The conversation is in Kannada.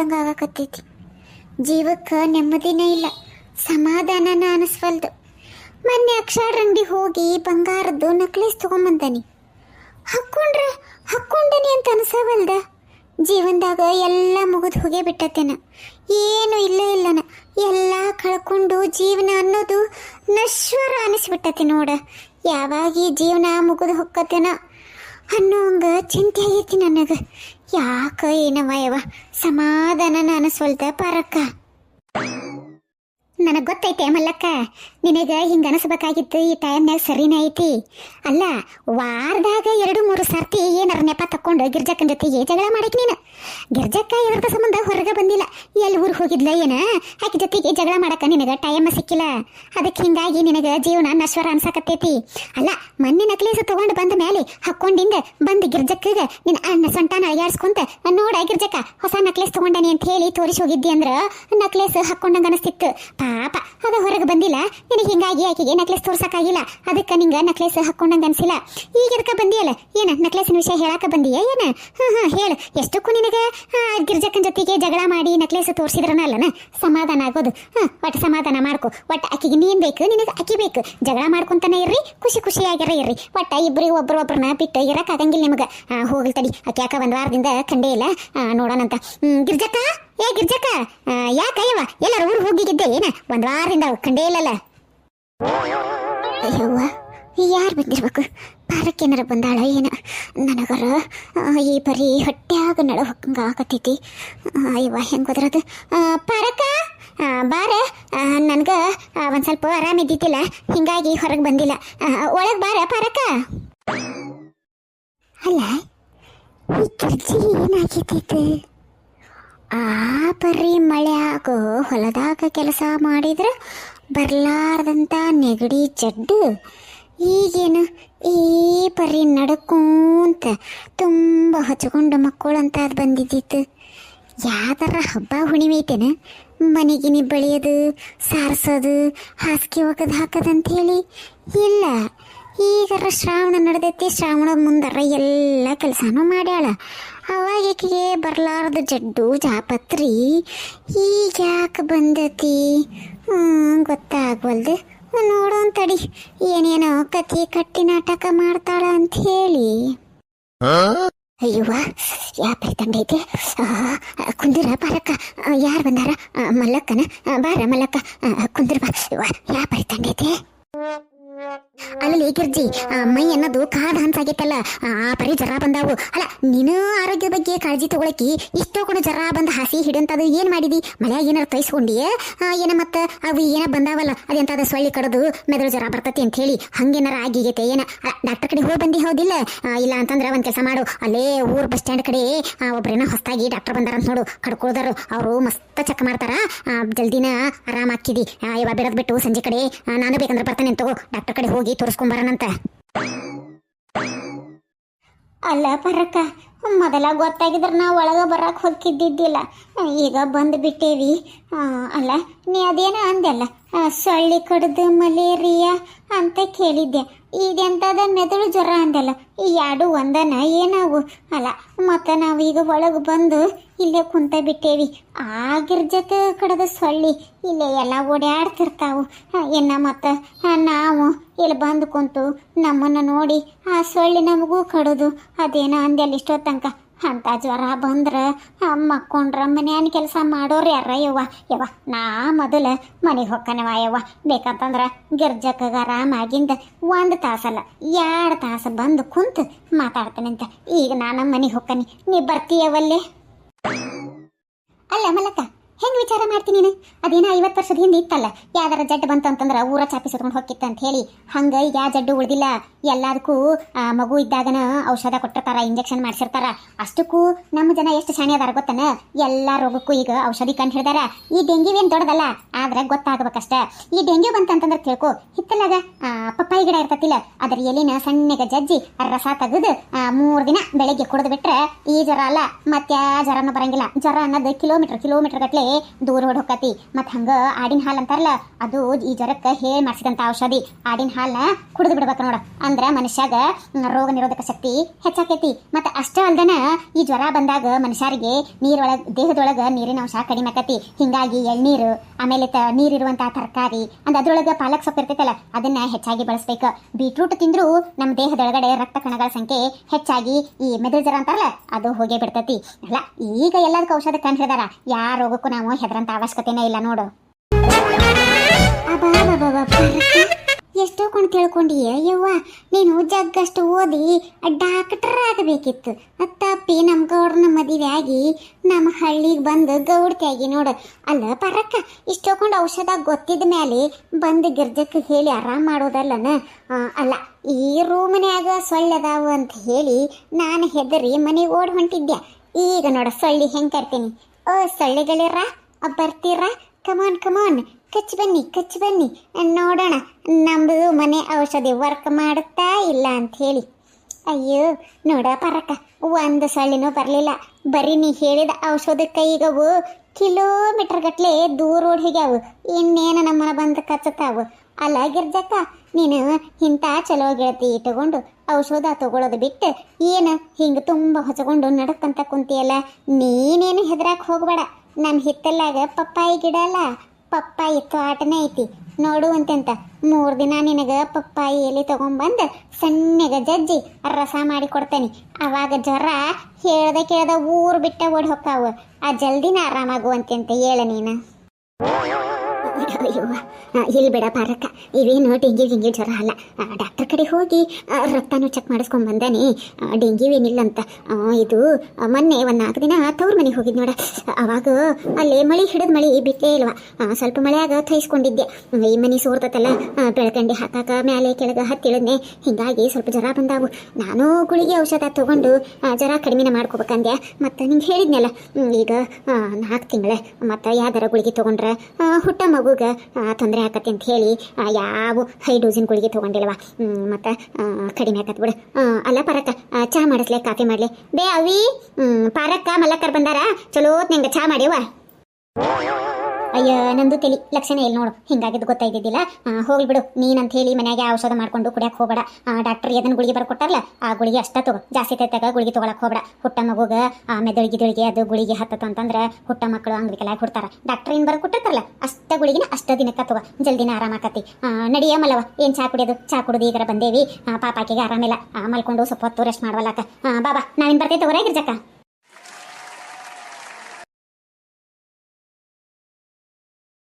ಮುಗ್ದಂಗೆ ಆಗಕತ್ತೈತಿ ಜೀವಕ್ಕೆ ನೆಮ್ಮದಿನೇ ಇಲ್ಲ. ಸಮಾಧಾನನ ಅನಿಸ್ವಲ್ದು ಮೊನ್ನೆ ಅಕ್ಷರ ಅಂಗಡಿ ಹೋಗಿ ಬಂಗಾರದ್ದು ನಕ್ಲೀಸ್ ತೊಗೊಂಬಂದಾನಿ. ಹಾಕೊಂಡ್ರ ಹಾಕ್ಕೊಂಡನಿ ಅಂತ ಅನ್ಸವಲ್ದ? ಜೀವನದಾಗ ಎಲ್ಲ ಮುಗಿದು ಹೋಗೇ ಬಿಟ್ಟತೇನ ಏನು ಇಲ್ಲ ಇಲ್ಲನ. ಎಲ್ಲ ಕಳ್ಕೊಂಡು ಜೀವನ ಅನ್ನೋದು ನಶ್ವರ ಅನಿಸ್ಬಿಟ್ಟತಿ ನೋಡ. ಯಾವಾಗ ಜೀವನ ಮುಗಿದು ಹೊಕ್ಕತೇನ ಅನ್ನೋಂಗ ಚಿಂತೆ ಆಗೈತಿ ನನಗೆ. ಯಾಕ ಏನವ ಯವ ಸಮಾಧಾನ ಅನಿಸ್ವಲ್ದ ಪಾರಕ್ಕ. ನನಗೆ ಗೊತ್ತೈತೆ ಮಲ್ಲಕ್ಕ ನಿನಗೆ ಹಿಂಗೆ ಅನಿಸ್ಬೇಕಾಗಿತ್ತು ಈ ಟೈಮ್ನಾಗ ಸರಿನೇ ಐತಿ? ಅಲ್ಲ, ವಾರದಾಗ ಎರಡು, ಮೂರು ಸರ್ತಿ ಏನಾರ ನೆಪ ತಕ್ಕೊಂಡು ಗಿರ್ಜಕ್ಕನ ಜೊತೆಗೆ ಜಗಳ ಮಾಡಕ್ ನೀನು. ಗಿರ್ಜಕ್ಕ ಇದ್ರದ ಸಂಬಂಧ ಹೊರಗೆ ಬಂದಿಲ್ಲ. ಎಲ್ಲಿ ಊರಿಗೆ ಹೋಗಿದ್ಲ ಏನ? ಆಕೆ ಜೊತೆಗೆ ಜಗಳ ಮಾಡಕ್ಕ ನಿನಗೆ ಟೈಮ್ ಸಿಕ್ಕಿಲ್ಲ. ಅದಕ್ಕೆ ಹಿಂಗಾಗಿ ನಿನಗೆ ಜೀವನ ನಶ್ವರ ಅನ್ಸಕತ್ತೈತಿ. ಅಲ್ಲ, ಮೊನ್ನೆ ನಕ್ಲೇಸ್ ತಗೊಂಡು ಬಂದ ಮೇಲೆ ಹಾಕೊಂಡಿಂದ ಬಂದು ಗಿರ್ಜಕ್ಕಗೆ ನಿನ್ನ ಅಣ್ಣ ಸೊಂಟನ ಅಯ್ಯಾಡ್ಸ್ಕೊಂತ ನೋಡ ಗಿರ್ಜಕ್ಕ, ಹೊಸ ನಕ್ಲೇಸ್ ತಗೊಂಡನಿ ಅಂತ ಹೇಳಿ ತೋರಿಸಿ ಹೋಗಿದ್ದಿ ಅಂದ್ರೆ ನಕ್ಲೇಸ್ ಹಾಕೊಂಡಂಗ ಅನಿಸ್ತಿತ್ತು. ಪಾಪ, ಅದು ಹೊರಗೆ ಬಂದಿಲ್ಲ. ನಿನಗೆ ಹಿಂಗಾಗಿ ಆಕೆಗೆ ನಕ್ಲೆಸ್ ತೋರ್ಸಕ್ಕಾಗಿಲ್ಲ. ಅದಕ್ಕೆ ನಿಂಗೆ ನಕ್ಲೆಸ್ ಹಾಕೊಂಡಂಗೆ ಅನ್ಸಿಲ್ಲ. ಈಗ ಇದಕ್ಕೆ ಬಂದಿಯಲ್ಲ? ಏನ ನಕ್ಲೇಸಿನ ವಿಷಯ ಹೇಳಾಕ ಬಂದಿಯ ಏನ? ಹಾ ಹಾ ಹೇಳು. ಎಷ್ಟಕ್ಕೂ ನಿನಗೆ ಗಿರ್ಜಕ್ಕನ ಜೊತೆಗೆ ಜಗಳ ಮಾಡಿ ನಕ್ಲೆಸ್ ತೋರಿಸಿದ್ರನ ಅಲ್ಲನ ಸಮಾಧಾನ ಆಗೋದು. ಹಾ ಒಟ್ಟು ಸಮಾಧಾನ ಮಾಡ್ಕೊ. ಒಟ್ಟು ಅಕ್ಕಿಗೆ ನೀನ್ ಬೇಕು ನಿನಗೆ ಅಕ್ಕಿ ಬೇಕು. ಜಗಳ ಮಾಡ್ಕೊಂತಾನೆ ಇರ್ರಿ ಖುಷಿ ಖುಷಿಯಾಗಿರ ಇರ್ರಿ. ಒಟ್ಟ ಇಬ್ಬರಿಗೆ ಒಬ್ರ ಒಬ್ರನ್ನ ಬಿಟ್ಟು ಇರಕ ಆಗಂಗಿಲ್ಲ ನಿಮಗೆ. ಹೋಗ್ಲಿ ತಡಿ. ಆಕೆ ಯಾಕ ಒಂದ್ ವಾರದಿಂದ ಕಂಡೇ ಇಲ್ಲ. ನೋಡೋಣಂತ. ಗಿರ್ಜಕ್ಕ? ಏ ಗಿರ್ಜಕ್ಕ? ಆ, ಯಾಕ ಅಯ್ಯವ ಎಲ್ಲರೂ ಊರು ಹೋಗಿದ್ದೆ ಏನ? ಒಂದು ವಾರದಿಂದ ಕಂಡೇ ಇಲ್ಲಲ್ಲ. ಅಯ್ಯವ್ವ, ಯಾರು ಬಂದಿರ್ಬೇಕು? ಪಾರಕ್ಕೇನಾರ ಬಂದಾಳ ಏನ? ನನಗರ ಈ ಬರೀ ಹೊಟ್ಯಾಗ ನಡ ಹೊಕ್ಕಂಗ ಆಗತೈತಿ. ಅಯ್ಯವ್ವ, ಹೆಂಗ್ ಹೋದ್ರದು ಪಾರಕ್ಕ ಬಾರ. ನನಗೆ ಒಂದು ಸ್ವಲ್ಪ ಆರಾಮಿದ್ದಿದ್ದಿಲ್ಲ ಹಿಂಗಾಗಿ ಹೊರಗೆ ಬಂದಿಲ್ಲ. ಒಳಗೆ ಬಾರ ಪಾರಕ ಅಲ್ಲ, ಈ ಆ ಬರ್ರಿ ಮಳೆ ಆಗೋ ಹೊಲದಾಗ ಕೆಲಸ ಮಾಡಿದ್ರೆ ಬರ್ಲಾರ್ದಂಥ ನೆಗಡಿ, ಜಡ್ಡು, ಈಗೇನು ಈ ಪರಿ ನಡ್ಕೊಂತ ತುಂಬ ಹಚ್ಕೊಂಡು ಮಕ್ಕಳಂತ ಅದು ಬಂದಿದ್ದಿತ್ತು ಯಾವ್ದಾರ ಹಬ್ಬ ಹುಣ್ಣಿಮೆ ಐತೇನ? ಮನೆಗಿನಿ ಬಳಿಯೋದು, ಸಾರಿಸೋದು, ಹಾಸಿಗೆ ಒಗದು ಹಾಕೋದಂತ ಹೇಳಿ ಇಲ್ಲ, ಈಗಾರ ಶ್ರಾವಣ ನಡೆದೈತಿ ಶ್ರಾವಣ ಮುಂದಾರ ಎಲ್ಲ ಕೆಲಸನೂ ಮಾಡ್ಯಾಳ. ಅವಾಗ ಈಕೆಗೆ ಬರ್ಲಾರ್ದ ಜಡ್ಡು, ಜಾಪತ್ರಿ, ಈಗ ಯಾಕೆ ಬಂದತಿ? ಹ್ಞೂ ಗೊತ್ತಾಗ್ವಲ್ದು. ನೋಡೋನ್ ತಡಿ ಏನೇನೋ ಕತಿ ಕಟ್ಟಿ ನಾಟಕ ಮಾಡ್ತಾಳ ಅಂತ ಹೇಳಿ. ಅಯ್ಯವ್ವ ಯಾ ತಂಡೈತೆ ಕುಂದಿರ ಬಾರಕ್ಕ ಯಾರು ಬಂದಾರ? ಮಲ್ಲಕ್ಕನ? ಬಾರ ಮಲ್ಲಕ್ಕ. ಆ, ಕುಂದಿರ ಬಾ. ಯವ್ವ, ಯಾ ತಂಡೈತೆ ಅಲ್ಲಿ ಗಿರ್ಜಿ ಮೈ ಅನ್ನೋದು ಕಾದ ಹಂಚಾಗೈತಲ್ಲ ಆ ಪರಿ ಜರ ಬಂದಾವು. ಅಲ್ಲ, ನೀನು ಆರೋಗ್ಯ ಬಗ್ಗೆ ಕಾಳಜಿ ತಗೊಳಕಿ, ಇಷ್ಟೋ ಕೂಡ ಜರ ಬಂದ ಹಸಿ ಹಿಡಿಯಂತದು ಏನ್ ಮಾಡಿದಿ? ಮಳೆಯಾಗ ಏನಾರು ತೈಸ್ಕೊಂಡಿಯ? ಏನ ಮತ್ತ? ಅವು ಏನ ಬಂದಾವಲ್ಲ, ಅದೆಂತದ ಸೊಳ್ಳಿ ಕಡದು ಮೆದುಳು ಜರ ಬರ್ತತಿ ಅಂತ ಹೇಳಿ ಹಂಗೇನಾರ ಆಗಿಗೈತೆ ಏನ? ಡಾಕ್ಟರ್ ಕಡೆ ಹೋಗಿ ಬಂದಿ ಹೌದಿಲ್ಲ? ಇಲ್ಲ ಅಂತಂದ್ರೆ ಒಂದ್ ಕೆಲಸ ಮಾಡು. ಅಲ್ಲೇ ಊರ್ ಬಸ್ ಸ್ಟ್ಯಾಂಡ್ ಕಡೆ ಒಬ್ಬರೇನ ಹೊಸದಾಗಿ ಡಾಕ್ಟರ್ ಬಂದಾರ ಅಂತ ನೋಡು. ಕಡ್ಕೊಳ್ದಾರು, ಅವರು ಮಸ್ತ್ ಚೆಕ್ ಮಾಡ್ತಾರ. ಜಲ್ದಿನ ಆರಾಮ್ ಹಾಕಿದಿ ಇವಾಗ ಬಿಡದ್ ಬಿಟ್ಟು ಸಂಜೆ ಕಡೆ ನಾನು ಬೇಕಂದ್ರೆ ಬರ್ತಾನೆ ತಗೋ. ಡಾಕ್ಟರ್ ಕಡೆ ಹೋಗಿ ತೋರಿಸ್ಕೊಂಬರೋಣಂತ ಅಲ್ಲ ಪರಕ್ಕ, ಮೊದಲ ಗೊತ್ತಾಗಿದ್ರೆ ನಾವು ಒಳಗೆ ಬರಕ್ಕೆ ಹೊಕ್ಕಿದ್ದಿದ್ದಿಲ್ಲ ಈಗ ಬಂದು ಬಿಟ್ಟೇವಿ. ಅಲ್ಲ, ನೀ ಅದೇನೋ ಅಂದೆಲ್ಲ ಸೊಳ್ಳಿ ಕಡ್ದು ಮಲೇರಿಯಾ ಅಂತ ಕೇಳಿದ್ದೆ. ಇದೆಂತದ ಮೆದುಳು ಜ್ವರ ಅಂದೆಲ್ಲ ಈ ಎರಡು ಒಂದನ ಏನಾವು ಅಲ್ಲ, ಮತ್ತೆ ನಾವು ಈಗ ಒಳಗೆ ಬಂದು ಇಲ್ಲೇ ಕುಂತ ಬಿಟ್ಟೇವಿ. ಆಗಿರ್ಜತ ಕಡದ ಸೊಳ್ಳಿ ಇಲ್ಲೇ ಎಲ್ಲ ಓಡಾಡ್ತಿರ್ತಾವು ಆ, ಇನ್ನ ಮತ್ತೆ ಆ, ನಾವು ಇಲ್ಲಿ ಬಂದು ಕುಂತು ನಮ್ಮನ್ನು ನೋಡಿ ಆ ಸೊಳ್ಳಿ ನಮಗೂ ಕಡದು. ಅದೇನೋ ಅಂದೆಲ್ಲ ಇಷ್ಟೋ ತನಕ. ಅಂತ ಜ್ವರ ಬಂದ್ರೆ ಮಕ್ಕೊಂಡ್ರ ಮನೆಯನ್ ಕೆಲಸ ಮಾಡೋರು ಯಾರ ಯವ್ವ? ಯವ್ವ ನಾ ಮೊದಲ ಮನೆಗೆ ಹೊಕ್ಕನವ ಯವ್ವ. ಬೇಕಂತಂದ್ರೆ ಗಿರ್ಜಕ್ಕಾಗ ಆರಾಮಾಗಿಂದ ಒಂದು ತಾಸಲ್ಲ ಎರಡು ತಾಸು ಬಂದು ಕುಂತು ಅಂತ ಈಗ ನಾನು ಮನೆಗೆ ಹೊಕ್ಕನಿ. ನೀ ಬರ್ತೀಯವಲ್ಲೇ ಅಲ್ಲ ಮಲ್ಲಕ್ಕ ಹೆಂಗ್ ವಿಚಾರ ಮಾಡ್ತೀನಿ ಅದೇನ ಐವತ್ತು ವರ್ಷದ ಹಿಂದೆ ಇತ್ತಲ್ಲ, ಯಾವ್ದಾರ ಜಡ್ ಬಂತ ಅಂತಂದ್ರೆ ಊರ ಚಾಪಿ ಸುತ್ಕೊಂಡು ಹೋಗಿತ್ತು ಅಂತ ಹೇಳಿ. ಹಂಗ ಈಗ ಯಾವ ಜಡ್ಡು ಉಳ್ದಿಲ್ಲ. ಎಲ್ಲದಕ್ಕೂ ಮಗು ಇದ್ದಾಗನ ಔಷಧ ಕೊಟ್ಟಿರ್ತಾರ, ಇಂಜೆಕ್ಷನ್ ಮಾಡಿಸಿರ್ತಾರ. ಅಷ್ಟಕ್ಕೂ ನಮ್ಮ ಜನ ಎಷ್ಟು ಶಾಣೆ ಅದಾರ ಗೊತ್ತನ? ಎಲ್ಲ ರೋಗಕ್ಕೂ ಈಗ ಔಷಧಿ ಕಂಡು ಹಿಡ್ದಾರ. ಈ ಡೆಂಗ್ಯೂವೇನ್ ದೊಡ್ಡದಲ್ಲ? ಆದ್ರೆ ಗೊತ್ತಾಗಬೇಕಷ್ಟ. ಈ ಡೆಂಗ್ಯೂ ಬಂತಂತಂದ್ರೆ ತಿಳ್ಕೊ. ಹಿತ್ತಲಾಗ ಪಪ್ಪಾಯಿ ಗಿಡ ಇರ್ತತಿಲ್ಲ, ಅದ್ರ ಎಲಿನ ಸಣ್ಣಗೆ ಜಜ್ಜಿ ರಸ ತೆಗೆದು ಮೂರು ದಿನ ಬೆಳಗ್ಗೆ ಕುಡಿದು ಬಿಟ್ರೆ ಈ ಜ್ವರ ಅಲ್ಲ. ಮತ್ತೆ ಜ್ವರನ ಬರಂಗಿಲ್ಲ. ಜ್ವರ ಅನ್ನೋದು ಕಿಲೋಮೀಟರ್ ಕಿಲೋಮೀಟರ್ ಗಟ್ಲೆ ದೂರ ಹೊಡ್ ಹೊಕ್ಕತಿ ಮತ್ತು ಹಂಗೆ ಆಡಿನ ಹಾಲು ಅಂತಾರಲ್ಲ, ಅದು ಈ ಜ್ವರಕ್ಕೆ ಹೇ ಮಾಡಿಸಿದಂಥ ಔಷಧಿ. ಆಡಿನ ಹಾಲನ್ನ ಕುಡಿದು ಬಿಡ್ಬೇಕು ನೋಡ. ಅಂದ್ರೆ ಮನುಷ್ಯಾಗ ರೋಗ ನಿರೋಧಕ ಶಕ್ತಿ ಹೆಚ್ಚಾಕೈತಿ. ಮತ್ತು ಅಷ್ಟೇ ಅಲ್ದನ ಈ ಜ್ವರ ಬಂದಾಗ ಮನುಷ್ಯರಿಗೆ ನೀರೊಳಗೆ, ದೇಹದೊಳಗೆ ನೀರಿನ ಅಂಶ ಕಡಿಮೆ ಆಕತಿ. ಹಿಂಗಾಗಿ ಎಳ್ನೀರು, ಆಮೇಲೆ ತ ನೀರಿರುವಂಥ ತರಕಾರಿ, ಅಂದ್ ಅದ್ರೊಳಗ ಪಾಲಕ್ ಸೊಪ್ಪು ಇರ್ತೈತಲ್ಲ, ಅದನ್ನ ಹೆಚ್ಚಾಗಿ ಬಳಸ್ಬೇಕು. ಬೀಟ್ರೂಟ್ ತಿಂದ್ರು ನಮ್ಮ ದೇಹದೊಳಗಡೆ ರಕ್ತ ಕಣಗಳ ಸಂಖ್ಯೆ ಹೆಚ್ಚಾಗಿ ಈ ಮೆದುಳು ಜ್ವರ ಅಂತಾರಲ್ಲ, ಅದು ಹೋಗೇ ಬಿಡ್ತೈತಿ. ಅಲ್ಲ, ಈಗ ಎಲ್ಲದಕ್ಕೂ ಔಷಧ ಕಂಡು ಹಿಡಿದಾರ ಯಾವ ಹೆದರಂತ ಅವಶ್ಯಕತೆನೇ ಇಲ್ಲ, ನೋಡು. ಎಷ್ಟೋ ಕೊಂಡು ತಿಳ್ಕೊಂಡಿಯ, ಯವ್ವ. ನೀನು ಜಗ್ಗಷ್ಟು ಓದಿ ಡಾಕ್ಟರ್ ಆಗಬೇಕಿತ್ತು. ಅತ್ತಪ್ಪಿ ನಮ್ಮ ಗೌಡ್ರನ ಮದುವೆ ಆಗಿ ನಮ್ಮ ಹಳ್ಳಿಗೆ ಬಂದು ಗೌಡ್ತಿ ಆಗಿ ನೋಡು. ಅಲ್ಲ ಪರಕ್ಕ ಇಷ್ಟೊಂದು ಔಷಧ ಗೊತ್ತಿದ ಮೇಲೆ ಬಂದು ಗಿರ್ಜಕ್ಕೆ ಹೇಳಿ ಆರಾಮ್ ಮಾಡೋದಲ್ಲನ? ಅಲ್ಲ, ಈ ರೂಮನ್ಯಾಗ ಸೊಳ್ಳೆದಾವು ಅಂತ ಹೇಳಿ ನಾನು ಹೆದರಿ ಮನೆಗೆ ಓಡ್ ಹೊಂಟಿದ್ದೆ ಈಗ ನೋಡ, ಸೊಳ್ಳಿ ಹೆಂಗೆ ಕರ್ತೀನಿ ಓ ಸೊಳ್ಳೆಗಳಿರ ಬರ್ತೀರಾ? ಕಮಾನ್ ಕಮಾನ್ ಕಚ್ಚಿ ಬನ್ನಿ ಕಚ್ಚಿ ಬನ್ನಿ. ನೋಡೋಣ. ನಮ್ಮದು ಮನೆ ಔಷಧಿ ವರ್ಕ್ ಮಾಡುತ್ತಾ ಇಲ್ಲ ಅಂತ ಹೇಳಿ. ಅಯ್ಯೋ, ನೋಡ ಪರಕ. ಒಂದು ಸೊಳ್ಳಿನೂ ಬರಲಿಲ್ಲ. ಬರೀ ನೀ ಹೇಳಿದ ಔಷಧ ಕೈಗವು ಕಿಲೋಮೀಟರ್ ಗಟ್ಲೆ ದೂರ ಓಡಿ ಹೋಗ್ಯಾವು. ಇನ್ನೇನು ನಮ್ಮನ್ನ ಬಂದು ಕಚ್ಚತಾವು ಅಲ್ಲ ಗಿರ್ಜಕ್ಕ ನೀನು ಇಂಥ ಚಲೋ ಗೆಳತಿ ಇಟ್ಟುಕೊಂಡು ಔಷಧ ತಗೊಳ್ಳೋದು ಬಿಟ್ಟು ಏನು ಹಿಂಗೆ ತುಂಬ ಹೊಚ್ಕೊಂಡು ನಡಕ್ಕಂತ ಕುಂತಿಯಲ್ಲ, ನೀನೇನು ಹೆದ್ರಾಕ್ ಹೋಗ್ಬೇಡ. ನನ್ನ ಹಿತ್ತಲಾಗ ಪಪ್ಪಾಯಿ ಗಿಡ ಅಲ್ಲ, ಪಪ್ಪಾಯಿ ತೋಟನೇ ಐತಿ. ನೋಡು ನೋಡುವಂತೆಂತ ಮೂರು ದಿನ ನಿನಗೆ ಪಪ್ಪಾಯಿ ಎಲೆ ತಗೊಂಬಂದು ಸಣ್ಣಗೆ ಜಜ್ಜಿ ರಸ ಮಾಡಿ ಕೊಡ್ತೇನೆ. ಅವಾಗ ಜ್ವರ ಹೇಳ್ದೆ ಕೇಳ್ದೆ ಊರು ಬಿಟ್ಟ ಓಡಿ ಹೊಕ್ಕಾವು ಆ ಜಲ್ದಿನ ಆರಾಮಾಗುವಂತೆಂತ ಹೇಳ ನೀನು. ಅಯ್ಯೋ. ಇಲ್ಲಿ ಬೇಡ ಪಾರಕ್ಕ. ಇವೇನು ಡೆಂಗಿ ಡೆಂಗಿ ಜ್ವರ ಅಲ್ಲ. ಡಾಕ್ಟರ್ ಕಡೆ ಹೋಗಿ ರಕ್ತನೂ ಚೆಕ್ ಮಾಡಿಸ್ಕೊಂಡ್ ಬಂದಾನೆ. ಡೆಂಗಿವೇನಿಲ್ಲ ಅಂತ ಇದು ಮೊನ್ನೆ ಒಂದು ನಾಲ್ಕು ದಿನ ತವ್ರ ಮನೆಗೆ ಹೋಗಿದ್ ನೋಡ. ಅವಾಗ ಅಲ್ಲಿ ಮಳೆ ಹಿಡಿದ ಮಳೆ ಬಿಟ್ಟೇ ಇಲ್ವಾ. ಸ್ವಲ್ಪ ಮಳೆಯಾಗ ಥೈಸ್ಕೊಂಡಿದ್ದೆ. ಈ ಮನೆ ಸೋರ್ತತಲ್ಲ ಬೆಳಕಂಡಿ ಹಾಕಾಕ ಮ್ಯಾಲೆ ಕೆಳಗೆ ಹತ್ತಿಳದ್ನೆ. ಹಿಂಗಾಗಿ ಸ್ವಲ್ಪ ಜ್ವರ ಬಂದಾವು. ನಾನು ಗುಳಿಗೆ ಔಷಧ ತಗೊಂಡು ಜ್ವರ ಕಡಿಮೆನ ಮಾಡ್ಕೋಬೇಕಂದೆ ಮತ್ತು ನಿಂಗೆ ಹೇಳಿದ್ನಲ್ಲ. ಈಗ ನಾಲ್ಕು ತಿಂಗಳ. ಮತ್ತು ಯಾವ್ದಾರ ಗುಳಿಗೆ ತೊಗೊಂಡ್ರೆ ಹುಟ್ಟ ಮಗುಗೆ ತೊಂದರೆ ಆಕತಿ ಅಂತ ಹೇಳಿ ಯಾವ ಹೈ ಡೋಸಿನ ಗುಳಿಗೆ ತೊಗೊಂಡಿಲ್ವ ಮತ್ತು ಕಡಿಮೆ ಆಕತ್ ಬಿಡು. ಅಲ್ಲ ಪರಕ್ಕ ಚಹಾ ಮಾಡಿಸ್ಲೆ, ಕಾಫಿ ಮಾಡಲಿ. ಬೇ ಅವಿ ಪಾರಕ್ಕ ಮಲ್ಲಕ್ಕರ್ ಬಂದಾರ ಚಲೋ ನಿಂಗೆ ಚಹಾ ಮಾಡ್ಯವ ಅಯ್ಯ, ನಂದು ತಲಿ. ಲಕ್ಷಣ ಇಲ್ಲಿ ನೋಡು. ಹಿಂಗಾಗಿದ್ದು ಗೊತ್ತಾಯ್ತಿದ್ದಿಲ್ಲ ಹೋಗ್ಲಿ ಬಿಡು. ನೀನಂತ ಹೇಳಿ ಮನೆಯಾಗೆ ಔಷಧ ಮಾಡ್ಕೊಂಡು ಕುಡಿಯಕ್ಕೆ ಹೋಗಬೇಡ. ಡಾಕ್ಟರ್ ಎದನ್ ಗುಳಿಗೆ ಬರ್ಕೊಟ್ಟಾರಲ್ಲ, ಆ ಗುಳಿಗೆ ಅಷ್ಟ ತಗೋ. ಜಾಸ್ತಿ ತೈತಾಗ ಗುಳಿಗೆ ತೊಗೊಳಕ್ ಹೋಗಬೇಡ. ಹುಟ್ಟ ಮಗುಗ ಮೆದುಳಿಗೆ ದುಳಿಗೆ ಅದು ಗುಳಿಗೆ ಹತ್ತತ್ತು ಅಂತಂದ್ರೆ ಹುಟ್ಟ ಮಕ್ಕಳು ಅಂಗವಿಕಲಾಗಿ ಹುಡ್ತಾರ. ಡಾಕ್ಟರ್ ಏನ್ ಬರ್ಕೊಟ್ಟಿರ್ತಾರಲ್ಲ ಅಷ್ಟ ಗುಳಿಗಿನ ಅಷ್ಟ ದಿನಕ್ಕೆ ತಗೋ. ಜಲ್ದಿನ ಆರಾಮಾಕತಿ ನಡಿಯ ಮಲ್ಲವ ಏನ್ ಚಾ ಕುಡಿಯೋದು? ಚಾ ಕುಡಿದು ಈಗ ಬಂದೇವಿ. ಪಾಪಾಕಿಗೆ ಆರಾಮಿಲ್ಲ. ಮಲ್ಕೊಂಡು ಸ್ವಲ್ಪ ಹೊತ್ತು ರೆಸ್ಟ್ ಮಾಡ್ವಲ್ಲಕ್ಕ ಬಾಬಾ, ನಾವಿನ್ ಬರ್ತೈತೆ ಹೊರಗಿರ್ಜಕ್ಕ ಗಿರ್ಜಕ್ಕ